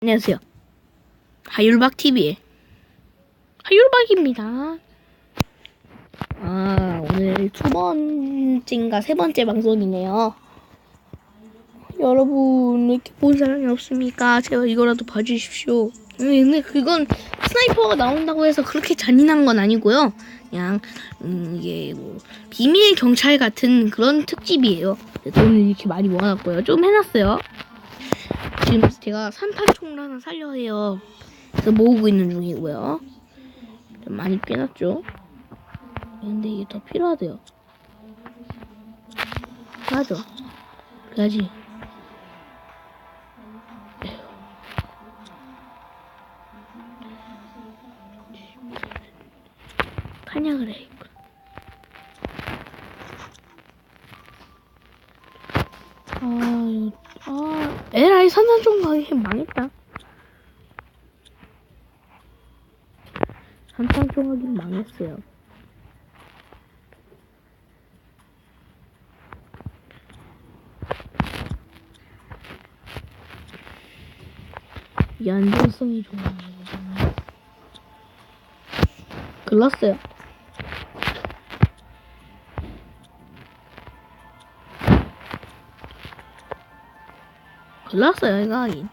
안녕하세요. 하율박 TV의 하율박입니다. 아 오늘 두 번째인가 세 번째 방송이네요. 여러분 왜 이렇게 본 사람이 없습니까? 제가 이거라도 봐주십시오. 음, 근데 그건 스나이퍼가 나온다고 해서 그렇게 잔인한 건 아니고요. 그냥 음, 이게 뭐 비밀 경찰 같은 그런 특집이에요. 그래서 오늘 이렇게 많이 모아놨고요. 좀 해놨어요. 지금 제가 산탄총을 하나 살려 해요. 그래서 모으고 있는 중이고요. 좀 많이 빼놨죠. 근데 이게 더 필요하대요. 필요하죠. 그래야지. 탄약을 해. 아, 이거, 아, 에라이 산산총 가게 망했다. 하긴 망했어요. 이 좋은 거잖아. 글렀어요. 글렀어요, 이거 하긴.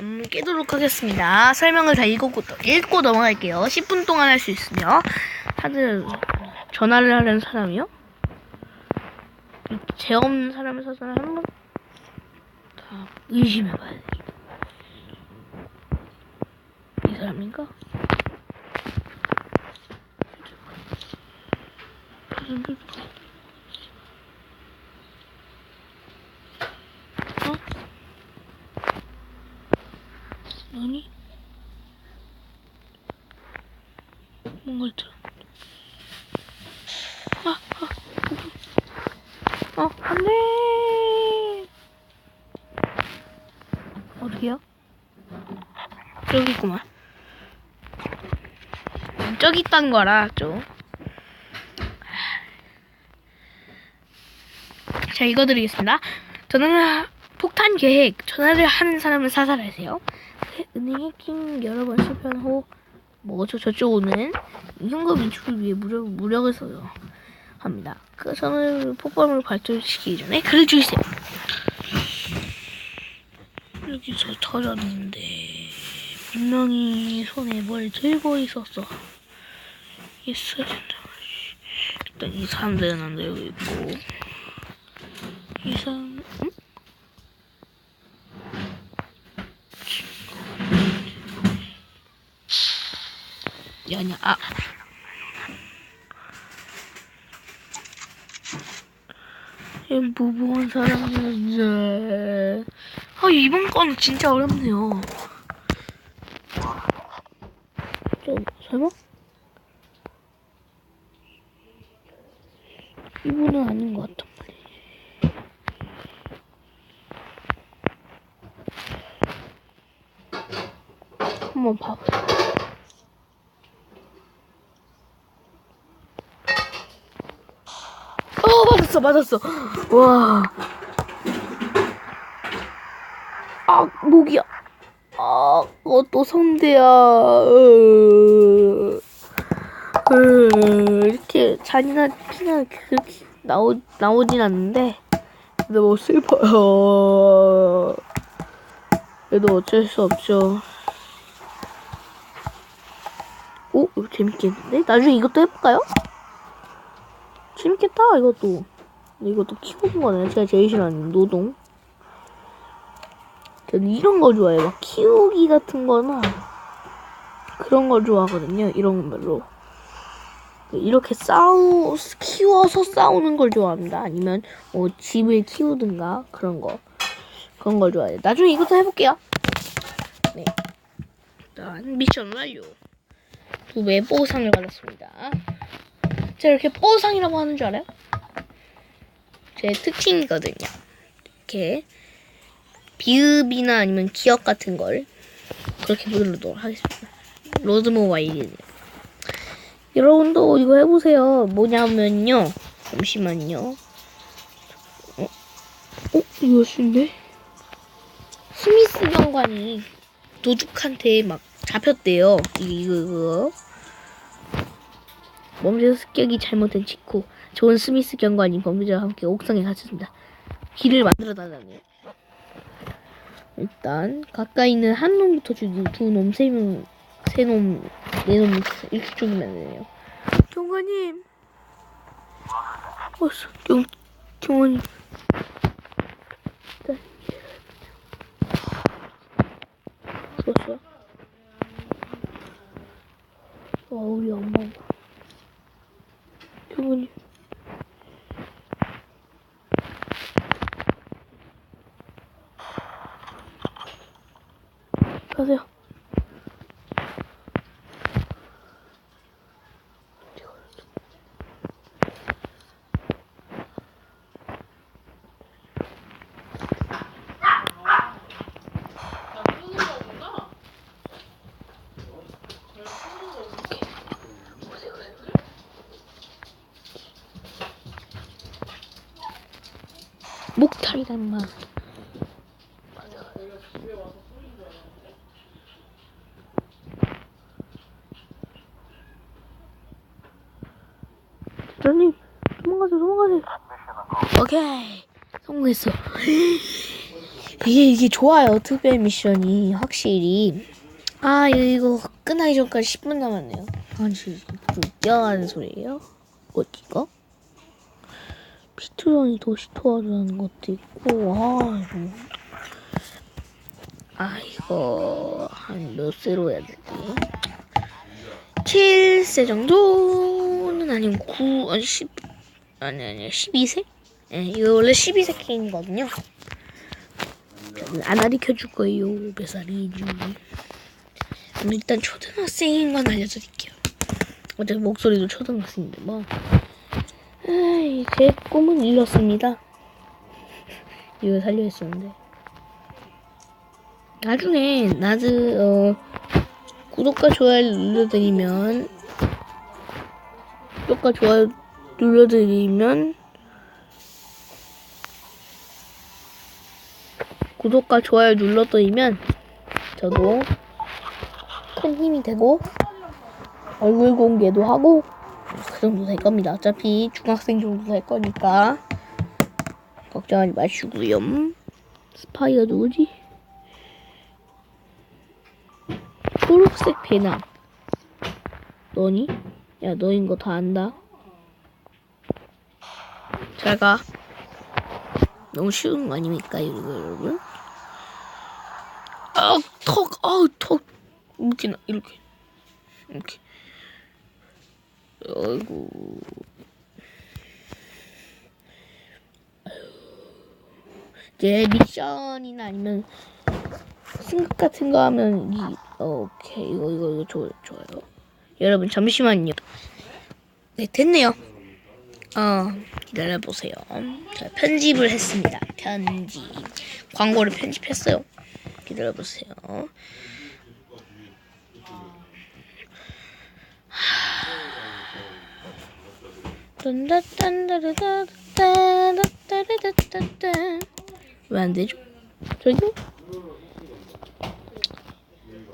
음, 깨도록 하겠습니다. 설명을 다 읽고, 읽고 넘어갈게요. 10분 동안 할 수 있으며. 다들 전화를 하려는 사람이요? 죄 없는 사람을 사서 한번 다 의심해봐야 돼. 이 사람인가? 어? 아니? 뭔가를 들었는데. 아, 아, 어, 안 돼! 어디요? 저기 있구만. 저기 있다는 거 알았 죠? 자, 읽어드리겠습니다. 전화를, 폭탄 계획. 전화를 하는 사람을 사살하세요. 은행 해킹 여러 번 실패한 후, 뭐, 저, 저쪽은 현금 인출을 위해 무력, 무력을 써요. 합니다. 그 전화를 폭발물을 발전시키기 전에 글을 주세요. 여기서 터졌는데, 분명히 손에 뭘 들고 있었어. 있어야 된다. 일단 이 사람들은 안 들고 있고, 이 사람, 응? 야냐, 아. 이 무모한 사람들. 아, 이번 건 진짜 어렵네요. 좀, 설마? 이분은 아닌 것 같단 말이지. 한번 봐보자. 어, 맞았어, 맞았어. 와. 아, 목이야. 아, 그것도 성대야. 으, 으, 이렇게 잔인한 피가 그렇게 나오, 나오진 않는데, 근데 뭐 슬퍼요. 그래도 어쩔 수 없죠. 오, 이거 재밌겠는데? 나중에 이것도 해볼까요? 재밌겠다 이것도. 이것도 키우는 거네 제가 제일 싫어하는 노동. 저는 이런 거 좋아해요. 막 키우기 같은 거나 그런 걸 좋아하거든요 이런 걸로. 이렇게 싸우 키워서 싸우는 걸 좋아합니다. 아니면 뭐 집을 키우든가 그런 거. 그런 걸 좋아해요. 나중에 이것도 해볼게요. 네. 일단 미션 완료 두배 보상을 받았습니다 제가 이렇게 뽀상이라고 하는 줄 알아요? 제 특징이거든요. 이렇게 비읍이나 아니면 기억 같은 걸 그렇게 부르도록 하겠습니다. 로드모 와이드. 여러분도 이거 해보세요. 뭐냐면요. 잠시만요. 어? 이거 쉬운데? 스미스 경관이 도둑한테 막 잡혔대요. 이거, 이거. 범죄 습격이 잘못된 직후 좋은 스미스 경관이 범죄자와 함께 옥상에 갇혔습니다. 길을 만들어 달라네요. 일단 가까이 있는 한 놈부터 죽이고 두 놈, 세 놈, 세 놈, 네 놈 이렇게 죽이면 되네요. 경관님. 어, 경, 경관님. 좋았어. 와, 우리 엄마. 경관님. 가세요. 목탈이란 말. 대장님, 도망가세요, 도망가세요. 오케이, 성공했어. 이게, 이게 좋아요, 특별 미션이, 확실히. 아, 이거, 이거 끝나기 전까지 10분 남았네요. 아니, 좀 뛰어가는 소리예요? 어디가? 피투성이 도시 도와주는 것도 있고, 아, 이거. 아, 이거, 한 몇 세로 해야 되지? 7세 정도 는 아니고 9, 아니 10, 아니 아니 12세? 예, 이거 원래 12세 게임이거든요. 저는 안 가르쳐 줄 거예요. 몇 살이지? 일단 초등학생인 건 알려드릴게요. 어차피 목소리도 초등학생인데 뭐. 아이, 제 꿈은 이렇습니다. 이거 살려 했었는데. 나중에 나즈 어 구독과 좋아요 눌러드리면 구독과 좋아요 눌러드리면 구독과 좋아요 눌러드리면 저도 큰 힘이 되고 얼굴 공개도 하고 그 정도 될 겁니다. 어차피 중학생 정도 될 거니까 걱정하지 마시고요. 스파이가 누구지? 초록색 배낭. 너니? 야, 너인 거 다 안다. 잘 가. 너무 쉬운 거 아닙니까, 여러분? 아, 턱, 아우, 턱. 이렇게, 나- 이렇게. 이렇게. 아이고. 이제 미션이나 아니면 승급 같은 거 하면 이 오케이 이거 이거 이거 좋아요 좋아요 여러분 잠시만요. 네 됐네요. 어 기다려 보세요. 자 편집을 했습니다. 편집. 광고를 편집했어요. 기다려 보세요. 왜 안 되죠? 저기?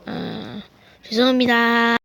아, 죄송합니다.